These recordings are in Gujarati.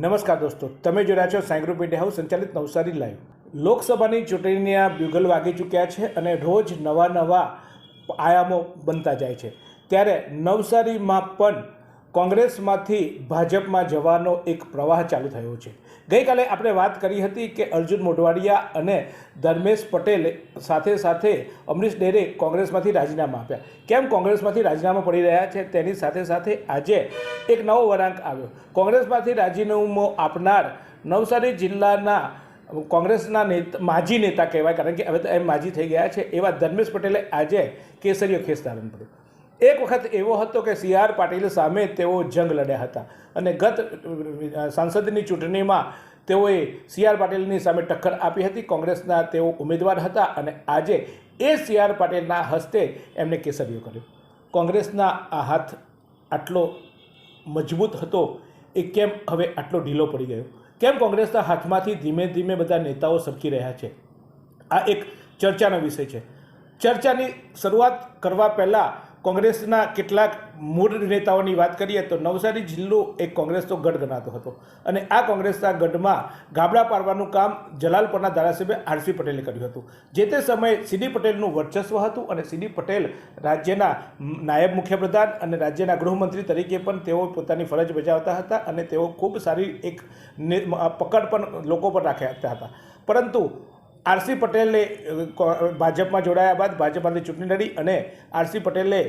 નમસ્કાર દોસ્તો, તમે જોઈ છો સાયગ્રુપ મીડિયા હાઉસ સંચાલિત નવસારી લાઈવ. લોકસભાની ચૂંટણીના બ્યુગલ વાગી ચૂક્યા છે અને રોજ નવા નવા આયામો બનતા જાય છે. ત્યારે નવસારીમાં પણ કોંગ્રેસમાંથી ભાજપમાં જવાનો એક પ્રવાહ ચાલુ થયો છે. ગઈકાલે આપણે વાત કરી હતી કે અર્જુન મોઢવાડિયા અને ધર્મેશ પટેલ સાથે સાથે અમરીશ ડેરે કોંગ્રેસમાંથી રાજીનામા આપ્યા. કેમ કોંગ્રેસમાંથી રાજીનામા પડી રહ્યા છે? તેની સાથે સાથે આજે એક નવો વળાંક આવ્યો. કોંગ્રેસમાંથી રાજીનામું આપનાર નવસારી જિલ્લાના કોંગ્રેસના નેતા, માજી નેતા કહેવાય, કારણ કે હવે તો એમ માજી થઈ ગયા છે. એવા ધર્મેશ પટેલે આજે કેસરીયો ખેસ ધારણ કર્યો. એક વખત એવો હતો કે સી આર પાટીલ સામે તેઓ જંગ લડ્યા હતા. અને ગત સાંસદની ચૂંટણીમાં તેઓએ સી આર પાટીલની સામે ટક્કર આપી હતી. કોંગ્રેસના તેઓ ઉમેદવાર હતા અને આજે એ સી આર પાટીલના હસ્તે એમને કેસરિયો કર્યો. કોંગ્રેસના આ હાથ આટલો મજબૂત હતો એ કેમ હવે આટલો ઢીલો પડી ગયો? કેમ કોંગ્રેસના હાથમાંથી ધીમે ધીમે બધા નેતાઓ સરકી રહ્યા છે? આ એક ચર્ચાનો વિષય છે. ચર્ચાની શરૂઆત કરવા પહેલાં કોંગ્રેસના કેટલાક મૂળ નેતાઓની વાત કરીએ તો નવસારી જિલ્લો એક કોંગ્રેસનો ગઢ ગણાતો હતો. અને આ કોંગ્રેસના ગઢમાં ગાબડા પાડવાનું કામ જલાલપરના ધારાસભ્ય આરસી પટેલે કર્યું હતું. જે તે સમયે સીડી પટેલનું વર્ચસ્વ હતું અને સીડી પટેલ રાજ્યના નાયબ મુખ્યપ્રધાન અને રાજ્યના ગૃહમંત્રી તરીકે પણ તેઓ પોતાની ફરજ બજાવતા હતા અને તેઓ ખૂબ સારી એક પકડ પણ લોકો પર રાખ્યા હતા. પરંતુ આરસી પટેલે ભાજપમાં જોડાયા બાદ ભાજપમાંથી ચૂંટણી લડી અને આરસી પટેલે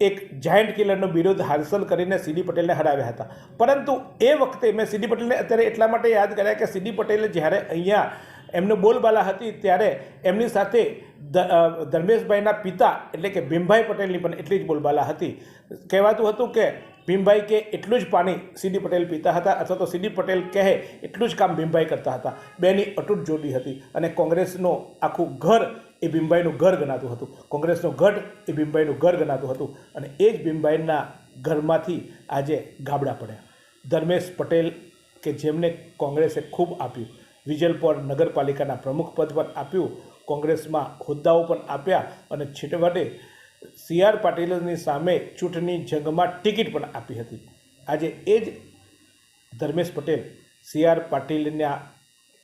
એક જાયન્ટ કિલરનો વિરોધ હાંસલ કરીને સીડી પટેલને હરાવ્યા હતા. પરંતુ એ વખતે મેં સીડી પટેલને અત્યારે એટલા માટે યાદ કર્યા કે સીડી પટેલે જ્યારે અહીંયા એમનો બોલબાલા હતી ત્યારે એમની સાથે ધર્મેશભાઈના પિતા એટલે કે ભીમભાઈ પટેલની પણ એટલી જ બોલબાલા હતી. કહેવાતું હતું કે ભીમભાઈ કે એટલું જ પાણી સીડી પટેલ પીતા હતા અથવા તો સીડી પટેલ કહે એટલું જ કામ ભીમભાઈ કરતા હતા. બેની અટૂટ જોડી હતી અને કોંગ્રેસનો આખું ઘર એ ભીમભાઈનું ઘર ગણાતું હતું. કોંગ્રેસનો ગઢ એ ભીમભાઈનું ઘર ગણાતું હતું અને એ જ ભીમભાઈના ઘરમાંથી આજે ગાબડા પડ્યા. ધર્મેશ પટેલ કે જેમને કોંગ્રેસે ખૂબ આપ્યું વિજલપોર નગરપાલિકાના પ્રમુખ પદ પર આપ્યું, કોંગ્રેસમાં હોદ્દાઓ પણ આપ્યા અને છેવટે સી આર પાટીલની સામે ચૂંટણી જંગમાં ટિકિટ પણ આપી હતી. આજે એ જ ધર્મેશ પટેલ સી આર પાટીલના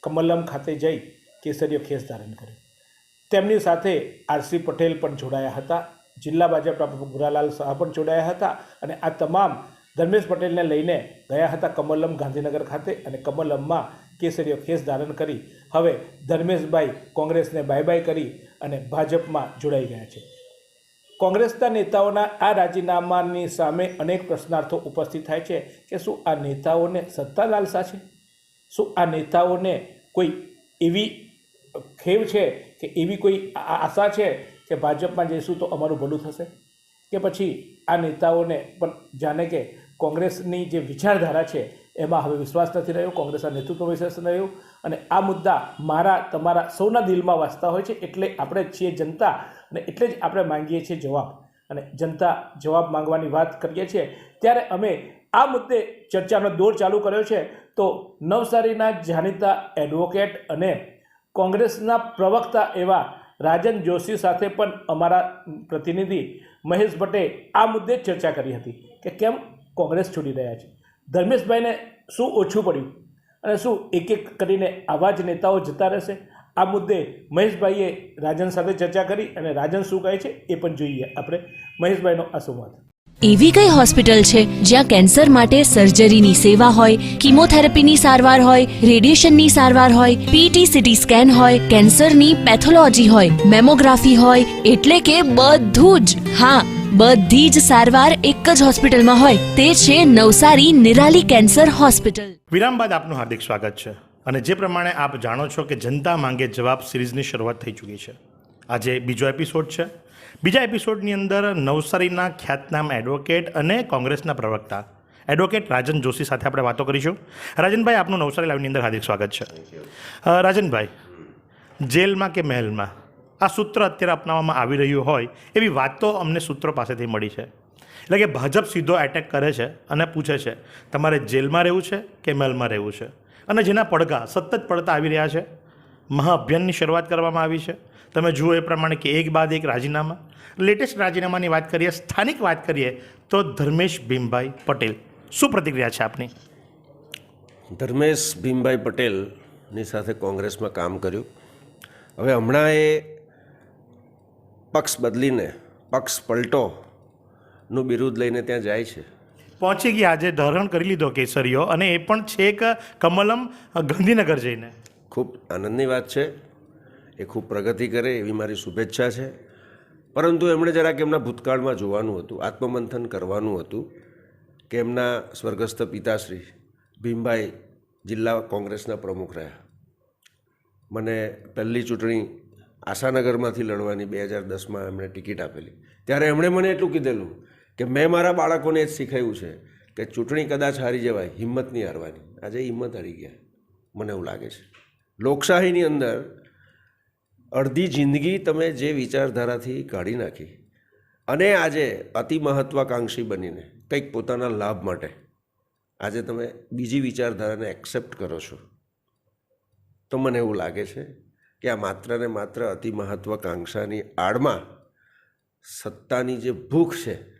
કમલમ ખાતે જઈ કેસરીયો ખેસ ધારણ કર્યો તેમની સાથે આરસી પટેલ પણ જોડાયા હતા, જિલ્લા ભાજપના ભુરાલાલ શાહ પણ જોડાયા હતા અને આ તમામ ધર્મેશ પટેલને લઈને ગયા હતા કમલમ ગાંધીનગર ખાતે અને કમલમમાં કેસરીઓ ખેસ ધારણ કરી. હવે ધર્મેશભાઈ કોંગ્રેસને બાય બાય કરી અને ભાજપમાં જોડાઈ ગયા છે. કોંગ્રેસના નેતાઓના આ રાજીનામાની સામે અનેક પ્રશ્નાર્થો ઉપસ્થિત થાય છે કે શું આ નેતાઓને સત્તા લાલસા છે? શું આ નેતાઓને કોઈ એવી ખેવ છે કે એવી કોઈ આશા છે કે ભાજપમાં જઈશું તો અમારું ભલું થશે? કે પછી આ નેતાઓને પણ જાણે કે કોંગ્રેસની જે વિચારધારા છે એમાં હવે વિશ્વાસ નથી રહ્યો, કોંગ્રેસના નેતૃત્વ વિશ્વાસ નથી રહ્યો અને આ મુદ્દા મારા, તમારા સૌના દિલમાં વાંચતા હોય છે એટલે આપણે છીએ જનતા અને એટલે જ આપણે માંગીએ છીએ જવાબ. અને જનતા જવાબ માંગવાની વાત કરીએ છીએ. ત્યારે અમે આ મુદ્દે ચર્ચાનો દોર ચાલુ કર્યો છે. તો નવસારીના જાણીતા એડવોકેટ અને કોંગ્રેસના પ્રવક્તા એવા રાજન જોશી સાથે પણ અમારા પ્રતિનિધિ મહેશ ભટ્ટે આ મુદ્દે ચર્ચા કરી હતી કે કેમ કોંગ્રેસ છોડી રહ્યા છે. ધર્મેશભાઈને શું ઓછું પડ્યું? અને શું એક એક કરીને આવા જ નેતાઓ જતા રહેશે? આ મુદ્દે મહેશભાઈએ રાજન સાથે ચર્ચા કરી અને રાજન શું કહે છે એ પણ જોઈએ આપણે. મહેશભાઈનો આ સંવાદ. એવી કઈ હોસ્પિટલ છે જ્યાં કેન્સર માટે સર્જરીની સેવા હોય કિમોથેરાપીની સારવાર હોય રેડિયેશનની સારવાર હોય પીટી સીટી સ્કેન હોય કેન્સરની પેથોલોજી હોય મેમોગ્રાફી હોય એટલે કે બધું જ. હા બધી જ સારવાર એક જ હોસ્પિટલમાં હોય તે છે નવસારી નિરાલી કેન્સર હોસ્પિટલ. વિરામ બાદ આપનું હાર્દિક સ્વાગત છે. અને જે પ્રમાણે આપ જાણો છો કે જનતા માંગે જવાબ સિરીઝની શરૂઆત થઈ ચૂકી છે. આજે બીજો એપિસોડ છે. બીજા એપિસોડની અંદર નવસારીના ખ્યાતનામ એડવોકેટ અને કોંગ્રેસના પ્રવક્તા એડવોકેટ રાજન જોશી સાથે આપણે વાતો કરીશું. રાજનભાઈ આપનું નવસારી લાઈવની અંદર હાર્દિક સ્વાગત છે. રાજનભાઈ જેલમાં કે મહેલમાં આ સૂત્ર અત્યારે અપનાવવામાં આવી રહ્યું હોય એવી વાતો અમને સૂત્રો પાસેથી મળી છે. એટલે કે ભાજપ સીધો એટેક કરે છે અને પૂછે છે તમારે જેલમાં રહેવું છે કે મહેલમાં રહેવું છે? અને જેના પડઘા સતત પડતા આવી રહ્યા છે. મહાઅભિયાનની શરૂઆત કરવામાં આવી છે. તમે જુઓ એ પ્રમાણે કે એક બાદ એક રાજીનામા. લેટેસ્ટ રાજીનામાની વાત કરીએ, સ્થાનિક વાત કરીએ, તો ધર્મેશ ભીમભાઈ પટેલ. શું પ્રતિક્રિયા છે આપની? ધર્મેશ ભીમભાઈ પટેલની સાથે કોંગ્રેસમાં કામ કર્યું. હવે હમણાં એ પક્ષ બદલીને, પક્ષ પલટોનું બિરુદ લઈને ત્યાં જાય છે. પહોંચી ગયા આજે ધારણ કરી લીધો કેસરીઓ અને એ પણ છેક કમલમ ગાંધીનગર જઈને. ખૂબ આનંદની વાત છે. એ ખૂબ પ્રગતિ કરે એવી મારી શુભેચ્છા છે. પરંતુ એમણે જરાક એમના ભૂતકાળમાં જોવાનું હતું, આત્મમંથન કરવાનું હતું કે એમના સ્વર્ગસ્થ પિતાશ્રી ભીમભાઈ જિલ્લા કોંગ્રેસના પ્રમુખ રહ્યા. મને પહેલી ચૂંટણી આશાનગરમાંથી લડવાની બે હજાર દસમાં એમણે ટિકિટ આપેલી. ત્યારે એમણે મને એટલું કીધેલું કે મેં મારા બાળકોને જ શીખાયું છે કે ચૂંટણી કદાચ હારી જવાય હિંમત નહીં હારવાની. આજે હિંમત હારી ગયા. મને એવું લાગે છે. લોકશાહીની અંદર અડધી જિંદગી તમે જે વિચારધારાથી કાઢી નાખી અને આજે અતિ મહત્વાકાંક્ષી બનીને કંઈક પોતાના લાભ માટે આજે તમે બીજી વિચારધારાને એક્સેપ્ટ કરો છો, તો મને એવું લાગે છે કે આ માત્ર ને માત્ર અતિ મહત્વાકાંક્ષાની આડમાં સત્તાની જે ભૂખ છે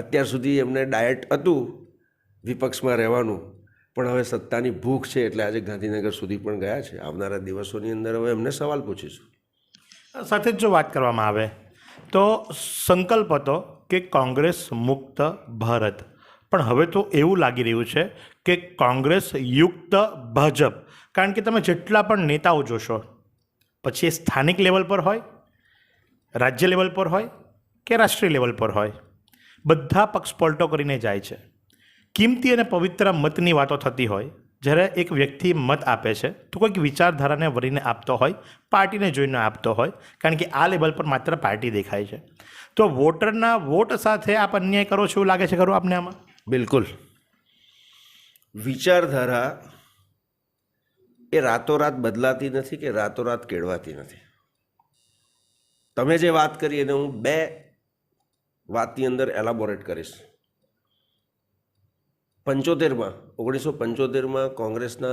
અત્યાર સુધી એમને ડાયટ હતું વિપક્ષમાં રહેવાનું, પણ હવે સત્તાની ભૂખ છે એટલે આજે ગાંધીનગર સુધી પણ ગયા છે. આવનારા દિવસોની અંદર હવે એમને સવાલ પૂછીશું. સાથે જ જો વાત કરવામાં આવે, તો સંકલ્પ હતો કે કોંગ્રેસ મુક્ત ભારત. પણ હવે તો એવું લાગી રહ્યું છે કે કોંગ્રેસ યુક્ત ભાજપ. કારણ કે તમે જેટલા પણ નેતાઓ જોશો, પછી એ સ્થાનિક લેવલ પર હોય, રાજ્ય લેવલ પર હોય કે રાષ્ટ્રીય લેવલ પર હોય બધા પક્ષ પલટો કરીને જાય છે. કિંમતી અને પવિત્ર મતની વાતો થતી હોય, જ્યારે એક વ્યક્તિ મત આપે છે, તો કોઈક વિચારધારાને વળીને આપતો હોય, પાર્ટીને જોઈને આપતો હોય, કારણ કે આ લેવલ પર માત્ર પાર્ટી દેખાય છે. તો વોટરના વોટ સાથે આપ અન્યાય કરો છો એવું લાગે છે ખરું આપને આમાં? બિલકુલ. વિચારધારા એ રાતોરાત બદલાતી નથી કે રાતોરાત કેળવાતી નથી. તમે જે વાત કરી એને હું બે વાતની અંદર એલાબોરેટ કરીશ. પંચોતેરમાં, ઓગણીસો પંચોતેરમાં કોંગ્રેસના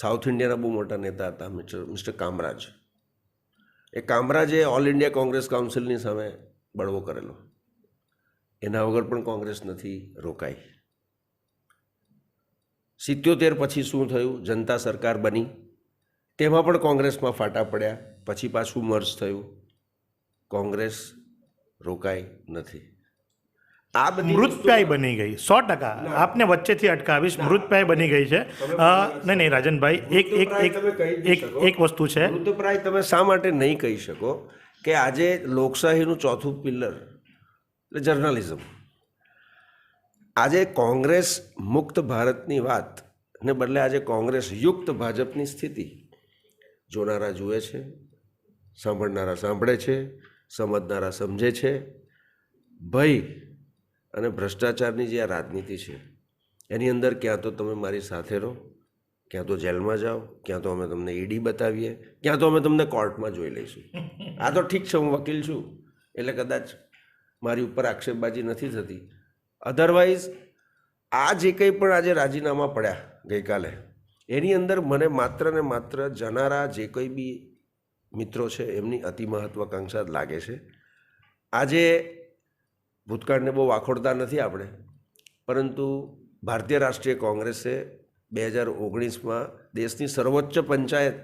સાઉથ ઇન્ડિયાના બહુ મોટા નેતા હતા, મિસ્ટર મિસ્ટર કામરાજ. એ કામરાજે ઓલ ઇન્ડિયા કોંગ્રેસ કાઉન્સિલની સામે બળવો કરેલો. એના વગર પણ કોંગ્રેસ નથી રોકાઈ. સિત્યોતેર પછી શું થયું? જનતા સરકાર બની. તેમાં પણ કોંગ્રેસમાં ફાટા પડ્યા. પછી પાછું મર્જ થયું. કોંગ્રેસ રોકાઈ નથી. આ મૃતપ્યાય મૃતપ્રાય બની ગઈ. સો ટકા. આપને વચ્ચેથી અટકાવીશ. મૃતપ્રાય બની ગઈ છે. નહીં નહીં રાજનભાઈ એક એક એક એક એક વસ્તુ છે. મૃતપ્રાય તમે શા માટે નહીં કહી શકો? કે આજે લોકશાહીનું ચોથું પિલ્લર એટલે જર્નલિઝમ. આજે કોંગ્રેસ મુક્ત ભારતની વાત ને બદલે આજે કોંગ્રેસ યુક્ત ભાજપની સ્થિતિ જોનારા જુએ છે સાંભળનારા સાંભળે છે સમજનારા સમજે છે. ભય અને ભ્રષ્ટાચારની જે આ રાજનીતિ છે, એની અંદર ક્યાં તો તમે મારી સાથે રહો, ક્યાં તો જેલમાં જાઓ, ક્યાં તો અમે તમને ઈડી બતાવીએ, ક્યાં તો અમે તમને કોર્ટમાં જોઈ લઈશું. આ તો ઠીક છે, હું વકીલ છું. એટલે કદાચ મારી ઉપર આક્ષેપબાજી નથી થતી. અધરવાઇઝ આ જે કંઈ પણ આજે રાજીનામા પડ્યા ગઈકાલે, એની અંદર મને માત્ર ને માત્ર જનારા જે કોઈ બી મિત્રો છે, એમની અતિ મહત્વાકાંક્ષા જ લાગે છે. આજે ભૂતકાળને બહુ વાખોડતા નથી આપણે, પરંતુ ભારતીય રાષ્ટ્રીય કોંગ્રેસે બે હજાર ઓગણીસમાં દેશની સર્વોચ્ચ પંચાયત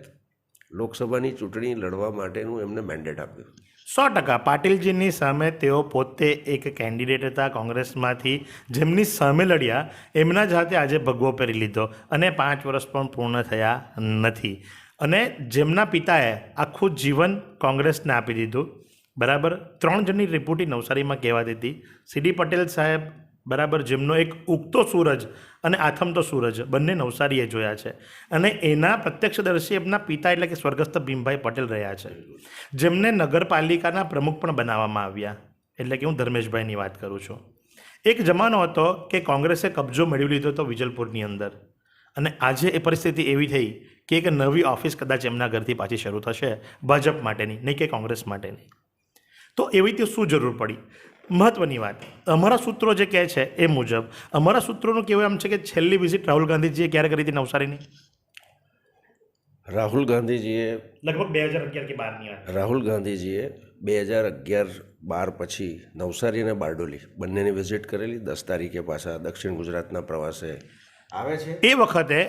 લોકસભાની ચૂંટણી લડવા માટેનું એમને મેન્ડેટ આપ્યું. સો ટકા. પાટીલજીની સામે તેઓ પોતે એક કેન્ડિડેટ હતા કોંગ્રેસમાંથી, જેમની સામે લડ્યા, એમના જ હાથે આજે ભગવો પહેરી લીધો અને પાંચ વર્ષ પણ પૂર્ણ થયા નથી. અને જેમના પિતાએ આખું જીવન કોંગ્રેસને આપી દીધું. બરાબર? ત્રણ જણની રિપોર્ટી નવસારીમાં કહેવાતી હતી. સીડી પટેલ સાહેબ, બરાબર, જેમનો એક ઉગતો સૂરજ અને આથમતો સૂરજ બંને નવસારીએ જોયા છે. અને એના પ્રત્યક્ષદર્શી એમના પિતા એટલે કે સ્વર્ગસ્થ ભીમભાઈ પટેલ રહ્યા છે. જેમને નગરપાલિકાના પ્રમુખ પણ બનાવવામાં આવ્યા. એટલે કે હું ધર્મેશભાઈની વાત કરું છું. એક જમાનો હતો કે કોંગ્રેસે કબજો મેળવી લીધો હતો વિજલપુરની અંદર. અને આજે એ પરિસ્થિતિ એવી થઈ કે એક નવી ઓફિસ કદાચ એમના ઘરથી પાછી શરૂ થશે ભાજપ માટેની નહીં કે કોંગ્રેસ માટેની. તો એવી રીતે શું જરૂર પડી? મહત્વની વાત અમારા સૂત્રો જે કહે છે એ મુજબ અમારા સૂત્રોનું કહેવું એમ છે કે છેલ્લી વિઝિટ રાહુલ ગાંધીજીએ ક્યારે કરી હતી નવસારીની? રાહુલ ગાંધીજીએ લગભગ બે હજાર અગિયાર કે બારની વાત. રાહુલ ગાંધીજીએ બે હજાર અગિયાર બાર પછી નવસારી અને બારડોલી બંનેની વિઝિટ કરેલી. દસ તારીખે પાછા દક્ષિણ ગુજરાતના પ્રવાસે આવે છે. એ વખતે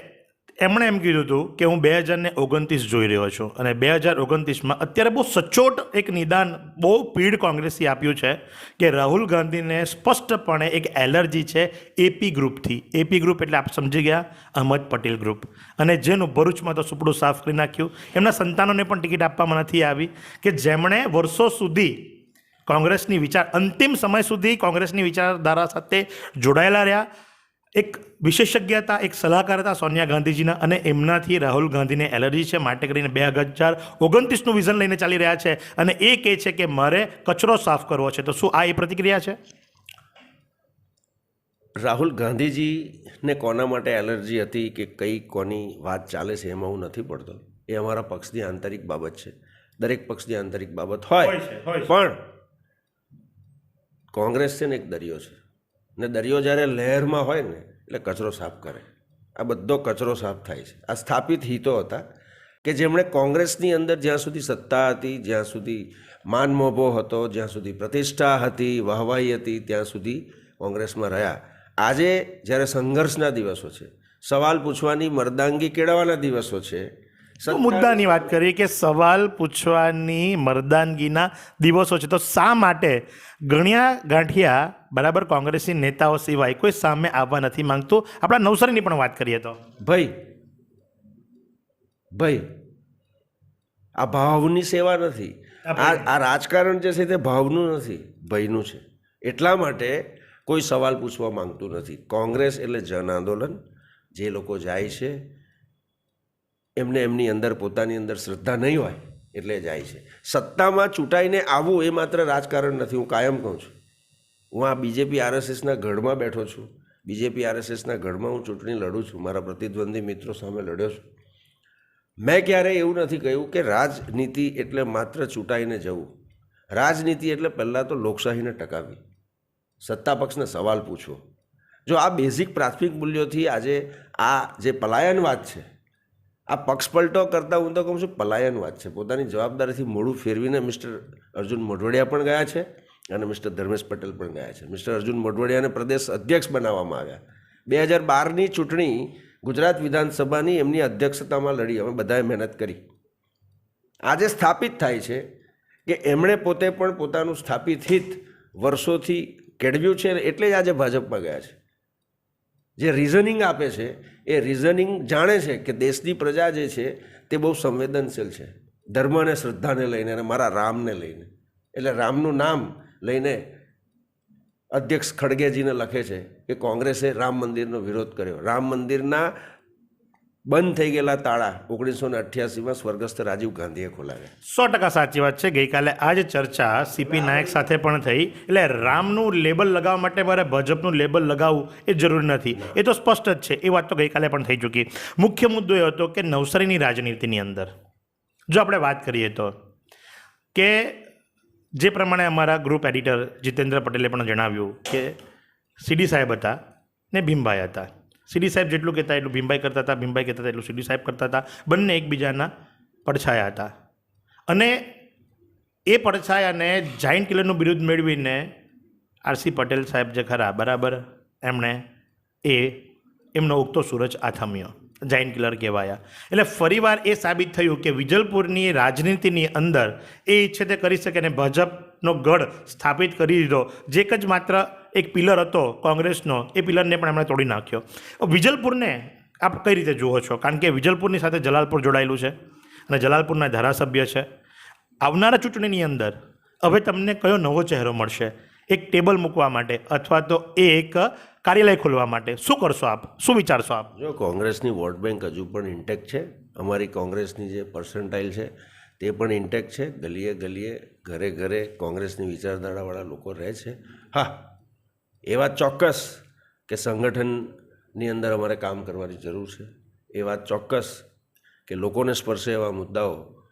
એમણે એમ કીધું હતું કે હું બે હજારને ઓગણત્રીસ જોઈ રહ્યો છું અને બે હજાર ઓગણત્રીસમાં અત્યારે બહુ સચોટ એક નિદાન, બહુ પીડ કોંગ્રેસી આપ્યું છે કે રાહુલ ગાંધીને સ્પષ્ટપણે એક એલર્જી છે એપી ગ્રુપથી. એપી ગ્રુપ એટલે આપ સમજી ગયા, અહમદ પટેલ ગ્રુપ. અને જેનું ભરૂચમાં તો સુપડું સાફ કરી નાખ્યું. એમના સંતાનોને પણ ટિકિટ આપવામાં નથી આવી કે જેમણે વર્ષો સુધી કોંગ્રેસની વિચાર, અંતિમ સમય સુધી કોંગ્રેસની વિચારધારા સાથે જોડાયેલા રહ્યા. એક વિશેષજ્ઞતા એક સલાહકાર હતા સોનિયા ગાંધીજીના અને એમનાથી રાહુલ ગાંધીને એલર્જી છે. માટે કરીને બે હજાર ઓગણત્રીસનું વિઝન લઈને ચાલી રહ્યા છે. અને એ કહે છે કે મારે કચરો સાફ કરવો છે. તો શું આ એ પ્રતિક્રિયા છે? રાહુલ ગાંધીજીને કોના માટે એલર્જી હતી કે કઈ કોની વાત ચાલે છે એમાં હું નથી પડતો. એ અમારા પક્ષની આંતરિક બાબત છે. દરેક પક્ષની આંતરિક બાબત હોય. પણ કોંગ્રેસ છે ને એક દરિયો છે. ને દરિયો જ્યારે લહેરમાં હોય ને, એટલે કચરો સાફ કરે. આ બધો કચરો સાફ થાય છે. આ સ્થાપિત હિતો હતા કે જેમણે કોંગ્રેસની અંદર જ્યાં સુધી સત્તા હતી, જ્યાં સુધી માન મોભો હતો, જ્યાં સુધી પ્રતિષ્ઠા હતી વાહવાઈ હતી, ત્યાં સુધી કોંગ્રેસમાં રહ્યા. આજે જ્યારે સંઘર્ષના દિવસો છે, સવાલ પૂછવાની મર્દાંગી કેળવવાના દિવસો છે તો મુદ્દાની વાત કરીએ કે સવાલ પૂછવાની મરદાનગીના દિવસો છે. તો શા માટે ગણ્યા ગાંઠિયા બરાબર કોંગ્રેસી નેતાઓ સિવાય કોઈ સામે આવવા નથી માંગતું? આપણા નવસારીની પણ વાત કરીએ તો. ભાઈ ભાઈ આ ભાવની સેવા નથી. આ આ રાજકારણ જે છે તે ભાવનું નથી ભયનું છે. એટલા માટે કોઈ સવાલ પૂછવા માંગતું નથી. કોંગ્રેસ એટલે જન આંદોલન જે લોકો જાય છે એમને એમની અંદર પોતાની અંદર શ્રદ્ધા નહીં હોય એટલે જાય છે. સત્તામાં ચૂંટાઈને આવવું એ માત્ર રાજકારણ નથી, હું કાયમ કહું છું. હું આ બીજેપી આરએસએસના ગઢમાં બેઠો છું. બીજેપી આરએસએસના ગઢમાં હું ચૂંટણી લડું છું. મારા પ્રતિદ્વંદી મિત્રો સામે લડ્યો છું. મેં ક્યારેય એવું નથી કહ્યું કે રાજનીતિ એટલે માત્ર ચૂંટાઈને જવું. રાજનીતિ એટલે પહેલાં તો લોકશાહીને ટકાવવી. સત્તા પક્ષને સવાલ પૂછવો. જો આ બેઝિક પ્રાથમિક મૂલ્યોથી આજે આ જે પલાયનવાદ છે આ પક્ષપલટો કરતાં હું તો કહું છું પલાયનવાદ છે. પોતાની જવાબદારીથી મોડું ફેરવીને મિસ્ટર અર્જુન મોઢવડિયા પણ ગયા છે અને મિસ્ટર ધર્મેશ પટેલ પણ ગયા છે. મિસ્ટર અર્જુન મોઢવડિયાને પ્રદેશ અધ્યક્ષ બનાવવામાં આવ્યા. બે હજાર બારની ચૂંટણી ગુજરાત વિધાનસભાની એમની અધ્યક્ષતામાં લડી. અમે બધાએ મહેનત કરી. આજે સ્થાપિત થાય છે કે એમણે પોતે પણ પોતાનું સ્થાપિત હિત વર્ષોથી કેળવ્યું છે એટલે જ આજે ભાજપમાં ગયા છે. જે રિઝનિંગ આપે છે, એ રિઝનિંગ જાણે છે કે દેશની પ્રજા જે છે, તે બહુ સંવેદનશીલ છે. ધર્મ અને શ્રદ્ધાને લઈને અને મારા રામને લઈને. એટલે રામનું નામ લઈને અધ્યક્ષ ખડગેજીને લખે છે કે કોંગ્રેસે રામ મંદિરનો વિરોધ કર્યો. રામ મંદિરના બંધ થઈ ગયેલા તાળા ઓગણીસો ને અઠ્યાસીમાં સ્વર્ગસ્થ રાજીવ ગાંધીએ ખોલાવ્યા. સો ટકા સાચી વાત છે. ગઈકાલે આ જ ચર્ચા સીપી નાયક સાથે પણ થઈ. એટલે રામનું લેબલ લગાવવા માટે મારે ભાજપનું લેબલ લગાવવું એ જરૂરી નથી. એ તો સ્પષ્ટ જ છે. એ વાત તો ગઈકાલે પણ થઈ ચૂકી. મુખ્ય મુદ્દો એ હતો કે નવસારીની રાજનીતિની અંદર. જો આપણે વાત કરીએ તો કે જે પ્રમાણે અમારા ગ્રુપ એડિટર જીતેન્દ્ર પટેલે પણ જણાવ્યું કે સીડી સાહેબ હતા ને ભીમભાઈ હતા. સીડી સાહેબ જેટલું કહેતા એટલું ભીમભાઈ કરતા હતા, ભીમભાઈ કહેતા હતા એટલું સીડી સાહેબ કરતા હતા. બંને એકબીજાના પડછાયા હતા. અને એ પડછાયાને જાઇન્ટ કિલરનું બિરુદ મેળવીને આરસી પટેલ સાહેબ જે ખરા, બરાબર? એમણે એ, એમનો ઉગતો સૂરજ આથમ્યો. Giant killer કહેવાયા. એટલે ફરીવાર એ સાબિત થયું કે વિજલપુરની રાજનીતિની અંદર એ ઈચ્છે તે કરી શકે અને ભાજપનો ગઢ સ્થાપિત કરી દીધો. જે એક માત્ર એક પિલર હતો કોંગ્રેસનો, એ પિલરને પણ એમણે તોડી નાખ્યો. વિજલપુરને આપ કઈ રીતે જુઓ છો? કારણ કે વિજલપુરની સાથે જલાલપુર જોડાયેલું છે અને જલાલપુરના ધારાસભ્ય છે. આવનારા ચૂંટણીની અંદર હવે તમને કયો નવો ચહેરો મળશે? એક ટેબલ મૂકવા માટે અથવા તો એક કાર્યાલય ખોલવા માટે. શું કરશો આપ? શું વિચારશો આપ? જો કોંગ્રેસની વોટ બેંક હજુ પણ ઇન્ટેક છે, અમારી કોંગ્રેસની જે પર્સન્ટાઇલ છે, તે પણ ઇન્ટેક છે. ગલીએ ગલીએ ઘરે ઘરે કોંગ્રેસની વિચારધારાવાળા લોકો રહે છે. હા, એ વાત ચોક્કસ કે સંગઠનની અંદર અમારે કામ કરવાની જરૂર છે. એ વાત ચોક્કસ કે લોકોને સ્પર્શે એવા મુદ્દાઓ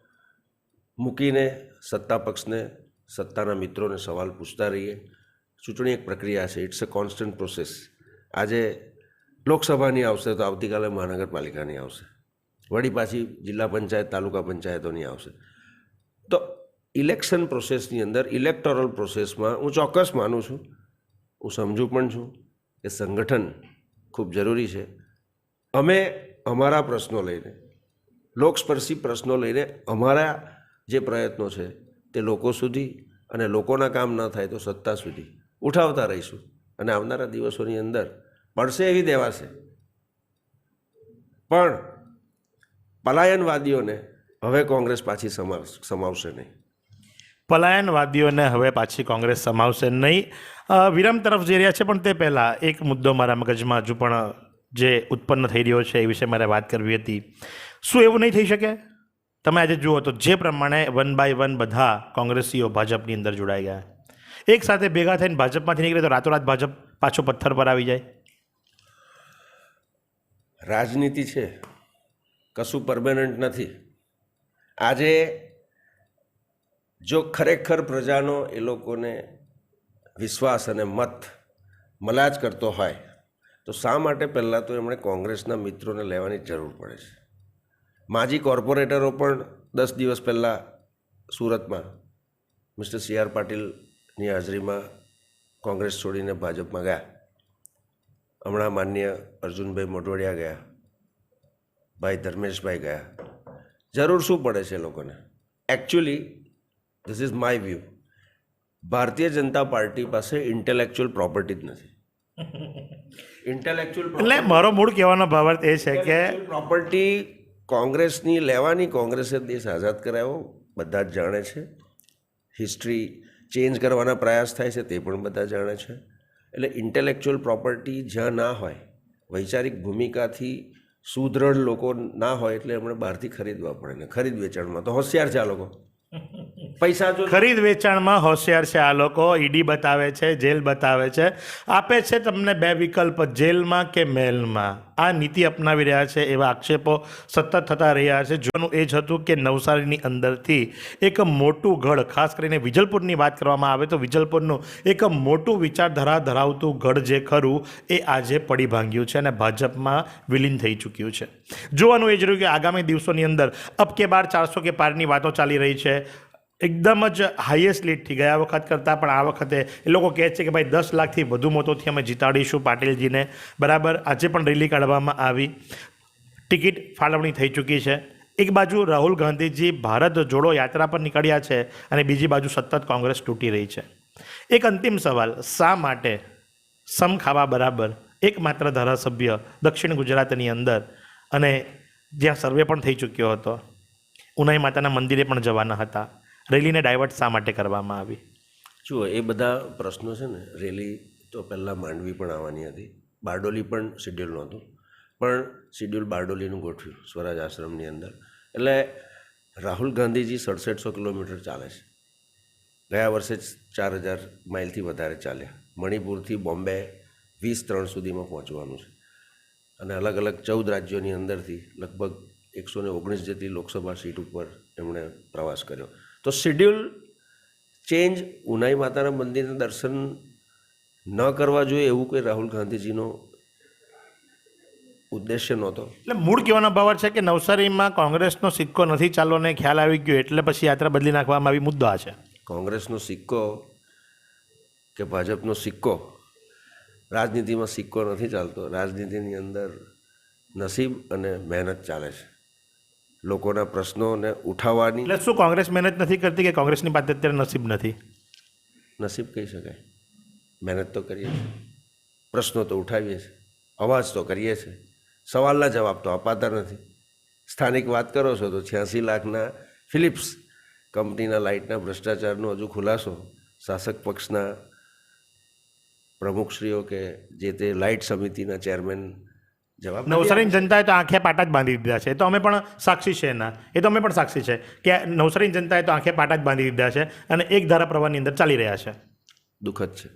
મૂકીને સત્તા પક્ષને, સત્તાના મિત્રોને સવાલ પૂછતા રહીએ. ચૂંટણી એક પ્રક્રિયા છે ઇટ્સ અ કોન્સ્ટન્ટ પ્રોસેસ આજે લોકસભાની આવશે તો આવતીકાલે મહાનગરપાલિકાની આવશે. વળી પાછી જિલ્લા પંચાયત, તાલુકા પંચાયતોની આવશે. તો ઇલેક્શન પ્રોસેસની અંદર, ઇલેક્ટોરલ પ્રોસેસમાં હું ચોક્કસ માનું છું, હું સમજું પણ છું કે સંગઠન ખૂબ જરૂરી છે. અમે અમારા પ્રશ્નો લઈને, લોકસ્પર્શી પ્રશ્નો લઈને અમારા જે પ્રયત્નો છે તે લોકો સુધી અને લોકોના કામ ન થાય તો સત્તા સુધી ઉઠાવતા રહીશું અને આવનારા દિવસોની અંદર પડશે એવી દેવાશે પણ પલાયનવાદીઓને હવે કોંગ્રેસ પાછી સમાવ સમાવશે નહીં. પલાયનવાદીઓને હવે પાછી કોંગ્રેસ સમાવશે નહીં. વિરામ તરફ જઈ રહ્યા છે, પણ તે પહેલાં એક મુદ્દો મારા મગજમાં હજુ પણ જે ઉત્પન્ન થઈ રહ્યો છે એ વિશે મારે વાત કરવી હતી. શું એવું નહીં થઈ શકે? તમે આજે જુઓ તો જે પ્રમાણે વન બાય વન બધા કોંગ્રેસીઓ ભાજપની અંદર જોડાઈ ગયા. એક સાથે ભેગા થઈને ભાજપમાંથી નીકળે તો રાતોરાત ભાજપ પાછો પથ્થર પર આવી જાય. રાજનીતિ છે, કશું પરમેનન્ટ નથી. આજે જો ખરેખર પ્રજાનો એ લોકોને વિશ્વાસ અને મત મલાજ કરતો હોય, તો શા માટે પહેલાં તો એમણે કોંગ્રેસના મિત્રોને લેવાની જરૂર પડે છે? માજી કોર્પોરેટરો પણ દસ દિવસ પહેલાં સુરતમાં મિસ્ટર સી આર પાટીલની હાજરીમાં કોંગ્રેસ છોડીને ભાજપમાં ગયા. હમણાં માન્ય અર્જુનભાઈ મોઢવાડિયા ગયા, ભાઈ ધર્મેશભાઈ ગયા. જરૂર શું પડે છે લોકોને? Actually this is my view Bharatiya Janata Party પાસે ઇન્ટેલેક્ચ્યુઅલ પ્રોપર્ટી જ નથી. ઇન્ટેલેક્ચ્યુઅલ એટલે મારો મૂળ કહેવાનો ભાવાર્થ એ છે કે પ્રોપર્ટી કોંગ્રેસની લેવાની કોંગ્રેસે દેશ આઝાદ કરાવ્યો બધા જ જાણે છે. હિસ્ટ્રી ચેન્જ કરવાના પ્રયાસ થાય છે તે પણ બધા જાણે છે. એટલે ઇન્ટેલેક્ચ્યુઅલ પ્રોપર્ટી જ્યાં ના હોય વૈચારિક ભૂમિકાથી સુદૃઢ લોકો ના હોય એટલે એમણે બહારથી ખરીદવા પડે ને ખરીદ વેચાણમાં તો હોશિયાર છે આ લોકો. પૈસા જો ખરીદ વેચાણમાં હોશિયાર છે આ લોકો, ઈડી બતાવે છે, જેલ બતાવે છે. આપે છે તમને બે વિકલ્પ, જેલમાં કે મહેલમાં આ નીતિ અપનાવી રહ્યા છે એવા આક્ષેપો સતત થતા રહ્યા છે. જોવાનું એ જ હતું કે નવસારીની અંદરથી એક મોટું ગઢ, ખાસ કરીને વિજલપુરની વાત કરવામાં આવે તો વિજલપુરનું એક મોટું વિચારધારા ધરાવતું ગઢ જે ખરું એ આજે પડી ભાંગ્યું છે અને ભાજપમાં વિલીન થઈ ચૂક્યું છે. જોવાનું એ જ રહ્યું કે આગામી દિવસોની અંદર અબ કે બાર ચારસો કે પારની વાતો ચાલી રહી છે. એકદમ જ હાઈએસ્ટ લીડથી ગયા વખત કરતાં પણ આ વખતે એ લોકો કહે છે કે ભાઈ દસ લાખથી વધુ મતોથી અમે જીતાડીશું પાટીલજીને. બરાબર, આજે પણ રેલી કાઢવામાં આવી. ટિકિટ ફાળવણી થઈ ચૂકી છે. એક બાજુ રાહુલ ગાંધીજી ભારત જોડો યાત્રા પર નીકળ્યા છે અને બીજી બાજુ સતત કોંગ્રેસ તૂટી રહી છે. એક અંતિમ સવાલ, શા માટે? સમ ખાવા બરાબર, એકમાત્ર ધારાસભ્ય દક્ષિણ ગુજરાતની અંદર અને જ્યાં સર્વે પણ થઈ ચૂક્યો હતો. ઉનાઈ માતાના મંદિરે પણ જવાના હતા. રેલીને ડાયવર્ટ શા માટે કરવામાં આવી? જુઓ, એ બધા પ્રશ્નો છે ને, રેલી તો પહેલાં માંડવી પણ આવવાની હતી. બારડોલી પણ શિડ્યુલ નહોતું. પણ શિડ્યુલ બારડોલીનું ગોઠવ્યું, સ્વરાજ આશ્રમની અંદર. એટલે રાહુલ ગાંધીજી સડસઠસો કિલોમીટર ચાલે છે. ગયા વર્ષે જ ચાર હજાર માઇલથી વધારે ચાલ્યા. મણિપુરથી બોમ્બે વીસ ત્રણ સુધીમાં પહોંચવાનું છે. અને અલગ અલગ ચૌદ રાજ્યોની અંદરથી લગભગ એકસો ને ઓગણીસ જેટલી લોકસભા સીટ ઉપર એમણે પ્રવાસ કર્યો. તો શિડ્યુલ ચેન્જ ઉનાઈ માતાના મંદિરના દર્શન ન કરવા જોઈએ એવું કોઈ રાહુલ ગાંધીજીનો ઉદ્દેશ્ય નહોતો. એટલે મૂળ કહેવાનો ભાવ છે કે નવસારીમાં કોંગ્રેસનો સિક્કો નથી ચાલવાનો ખ્યાલ આવી ગયો એટલે પછી યાત્રા બદલી નાખવામાં આવી મુદ્દો આ છે. કોંગ્રેસનો સિક્કો કે ભાજપનો સિક્કો રાજનીતિમાં સિક્કો નથી ચાલતો. રાજનીતિની અંદર નસીબ અને મહેનત ચાલે છે. લોકોના પ્રશ્નોને ઉઠાવવાની એટલે શું કોંગ્રેસ મહેનત નથી કરતી કે કોંગ્રેસની પાસે અત્યારે નસીબ નથી? નસીબ કહી શકાય. મહેનત તો કરીએ છીએ. પ્રશ્નો તો ઉઠાવીએ છીએ. અવાજ તો કરીએ છીએ. સવાલના જવાબ તો અપાતા નથી. સ્થાનિક વાત કરો છો તો છ્યાસી લાખના ફિલિપ્સ કંપનીના લાઇટના ભ્રષ્ટાચારનો હજુ ખુલાસો શાસક પક્ષના પ્રમુખશ્રીઓ કે જે તે લાઇટ સમિતિના ચેરમેન જવાબ નવસારી નવસારીની જનતાએ તો આંખે પાટા જ બાંધી દીધા છે. એ તો અમે પણ સાક્ષી છે એના. એ તો અમે પણ સાક્ષી છે કે નવસારીની જનતાએ તો આંખે પાટા જ બાંધી દીધા છે અને એક ધારા પ્રવાહની અંદર ચાલી રહ્યા છે. દુઃખદ છે.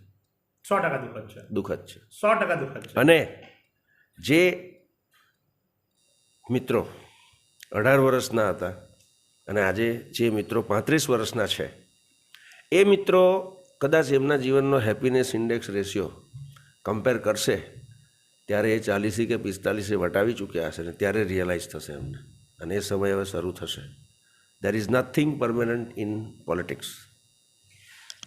સો ટકા દુઃખદ છે. દુઃખદ છે. સો ટકા દુઃખદ છે. અને જે મિત્રો અઢાર વર્ષના હતા અને આજે જે મિત્રો પાંત્રીસ વર્ષના છે એ મિત્રો કદાચ એમના જીવનનો હેપીનેસ ઇન્ડેક્સ રેશિયો કમ્પેર કરશે ત્યારે એ ચાલીસી કે પિસ્તાલીસે વટાવી ચૂક્યા હશે ને ત્યારે રિયલાઇઝ થશે એમને અને એ સમય હવે શરૂ થશે. There is nothing permanent in politics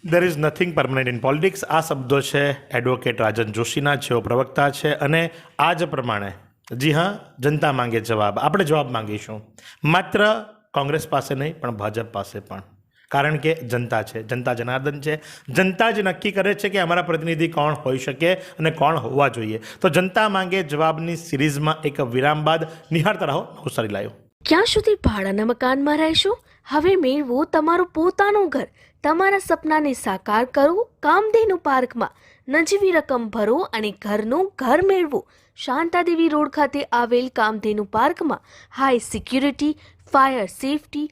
there is nothing permanent in politics આ શબ્દો છે એડવોકેટ રાજન જોશીના, જેઓ પ્રવક્તા છે અને આ જ પ્રમાણે. જી હા, જનતા માંગે જવાબ. આપણે જવાબ માંગીશું. માત્ર કોંગ્રેસ પાસે નહીં, પણ ભાજપ પાસે પણ. કારણ કે જનતા છે, જનતા જનાર્દન છે. જનતા જ નક્કી કરે છે કે અમારા પ્રતિનિધિ કોણ હોઈ શકે અને કોણ હોવા જોઈએ. તો જનતા માંગે જવાબની સિરીઝમાં એક વિરામ બાદ નિહાળતા રહો, નવસારી લાયો ક્યાં સુધી ભાડાના મકાનમાં રહેશો? હવે મેળવો તમારું પોતાનું ઘર. તમારા સપનાને સાકાર કરો, કામધેનુ પાર્કમાં. નજીવી રકમ ભરો અને ઘરનું ઘર મેળવો. શાંતાદેવી રોડ ખાતે આવેલ કામધેનુ પાર્કમાં high security, fire safety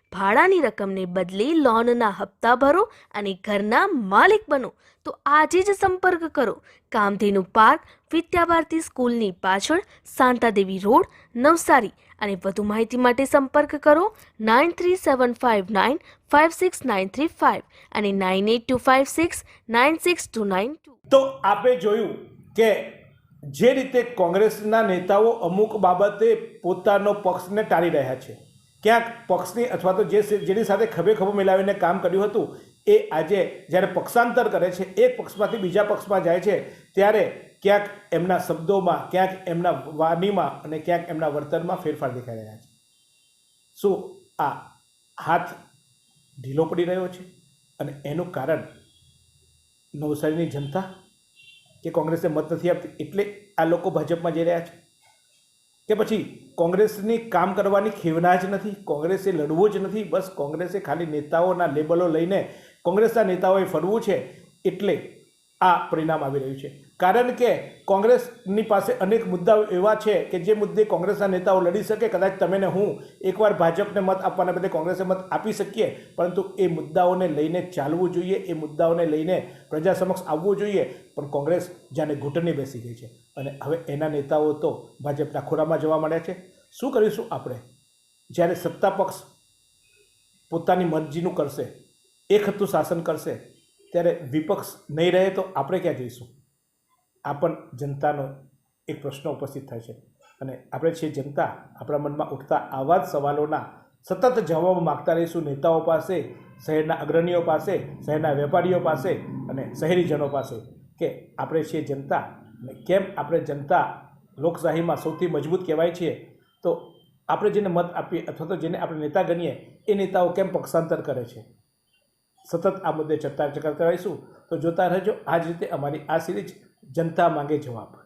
ભાડાની રકમને બદલે લોનના હપ્તા ભરો અને ઘરના માલિક બનો. તો આજે જ સંપર્ક કરો. કામધેનુ પાર્ક, વિદ્યાભારતી સ્કૂલની પાછળ, શાંતાદેવી રોડ, નવસારી. અને વધુ માહિતી માટે સંપર્ક કરો nine three seven five nine five six nine three five અને nine eight two five six nine six two nine two. તો આપે જોયું કે જે રીતે કોંગ્રેસના નેતાઓ અમુક બાબતે પોતાનો પક્ષને ટાળી રહ્યા છે. ક્યાંક પક્ષની અથવા તો જે જેની સાથે ખભે ખભો મિલાવીને કામ કર્યું હતું, એ આજે જ્યારે પક્ષાંતર કરે છે, એક પક્ષમાંથી બીજા પક્ષમાં જાય છે, ત્યારે ક્યાંક એમના શબ્દોમાં, ક્યાંક એમના વાણીમાં અને ક્યાંક એમના વર્તનમાં ફેરફાર દેખાઈ રહ્યા છે. શું આ હાથ ઢીલો પડી રહ્યો છે? અને એનું કારણ નવસારીની જનતા કે કોંગ્રેસને મત નથી આપતી એટલે આ લોકો ભાજપમાં જઈ રહ્યા છે? કે પછી કોંગ્રેસની કામ કરવાની ખેવના જ નથી, કોંગ્રેસે લડવું જ નથી, બસ કોંગ્રેસે ખાલી નેતાઓના લેબલો લઈને કોંગ્રેસના નેતાઓએ ફરવું છે, એટલે આ પરિણામ આવી રહ્યું છે. કારણ કે કોંગ્રેસની પાસે અનેક મુદ્દાઓ એવા છે કે જે મુદ્દે કોંગ્રેસના નેતાઓ લડી શકે, કદાચ તમે ને હું એકવાર ભાજપને મત આપવાના બદલે કોંગ્રેસે મત આપી શકીએ, પરંતુ એ મુદ્દાઓને લઈને ચાલવું જોઈએ, એ મુદ્દાઓને લઈને પ્રજા સમક્ષ આવવું જોઈએ. પણ કોંગ્રેસ જાણે ઘૂંટણી બેસી ગઈ છે અને હવે એના નેતાઓ તો ભાજપના ખોરામાં જોવા મળ્યા છે. શું કરીશું આપણે? જ્યારે સત્તા પક્ષ પોતાની મરજીનું કરશે, એક હતું શાસન કરશે ત્યારે વિપક્ષ નહીં રહે તો આપણે ક્યાં જઈશું? આ પણ જનતાનો એક પ્રશ્ન ઉપસ્થિત થાય છે. અને આપણે છીએ જનતા, આપણા મનમાં ઉઠતા આવા જ સવાલોના સતત જવાબ માગતા રહીશું નેતાઓ પાસે, શહેરના અગ્રણીઓ પાસે, શહેરના વેપારીઓ પાસે અને શહેરીજનો પાસે કે આપણે છીએ જનતા. અને કેમ આપણે જનતા લોકશાહીમાં સૌથી મજબૂત કહેવાય છીએ તો આપણે જેને મત આપીએ અથવા તો જેને આપણે નેતા ગણીએ, એ નેતાઓ કેમ પક્ષાંતર કરે છે? સતત આ મુદ્દે ચર્ચા કરતા રહીશું. તો જોતા રહેજો. આ જ રીતે અમારી આ સિરીઝ જનતા માંગે જવાબ.